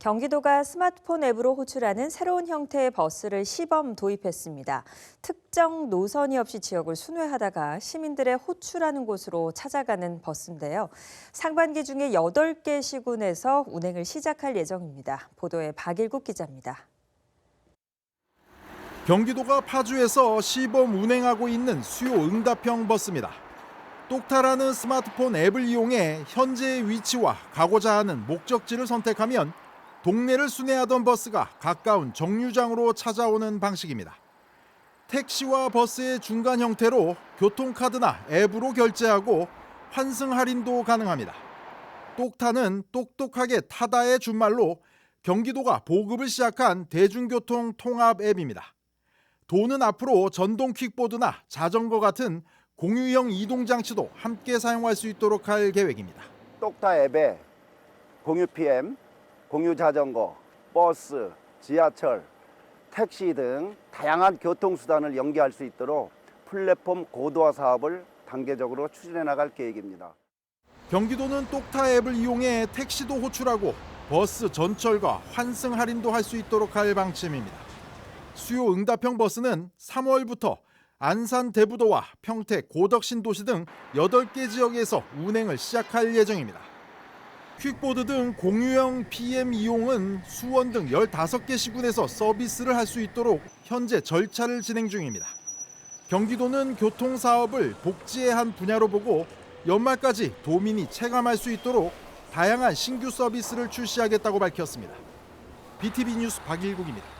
경기도가 스마트폰 앱으로 호출하는 새로운 형태의 버스를 시범 도입했습니다. 특정 노선이 없이 지역을 순회하다가 시민들의 호출하는 곳으로 찾아가는 버스인데요. 상반기 중에 8개 시군에서 운행을 시작할 예정입니다. 보도에 박일국 기자입니다. 경기도가 파주에서 시범 운행하고 있는 수요 응답형 버스입니다. 똑타라는 스마트폰 앱을 이용해 현재의 위치와 가고자 하는 목적지를 선택하면 동네를 순회하던 버스가 가까운 정류장으로 찾아오는 방식입니다. 택시와 버스의 중간 형태로 교통카드나 앱으로 결제하고 환승 할인도 가능합니다. 똑타는 똑똑하게 타다의 준말로 경기도가 보급을 시작한 대중교통 통합 앱입니다. 도는 앞으로 전동 킥보드나 자전거 같은 공유형 이동 장치도 함께 사용할 수 있도록 할 계획입니다. 똑타 앱에 공유 PM, 공유 자전거, 버스, 지하철, 택시 등 다양한 교통수단을 연계할 수 있도록 플랫폼 고도화 사업을 단계적으로 추진해 나갈 계획입니다. 경기도는 똑타 앱을 이용해 택시도 호출하고 버스 전철과 환승 할인도 할 수 있도록 할 방침입니다. 수요 응답형 버스는 3월부터 안산 대부도와 평택 고덕신 도시 등 8개 지역에서 운행을 시작할 예정입니다. 퀵보드 등 공유형 PM 이용은 수원 등 15개 시군에서 서비스를 할 수 있도록 현재 절차를 진행 중입니다. 경기도는 교통 사업을 복지의 한 분야로 보고 연말까지 도민이 체감할 수 있도록 다양한 신규 서비스를 출시하겠다고 밝혔습니다. BTV 뉴스 박일국입니다.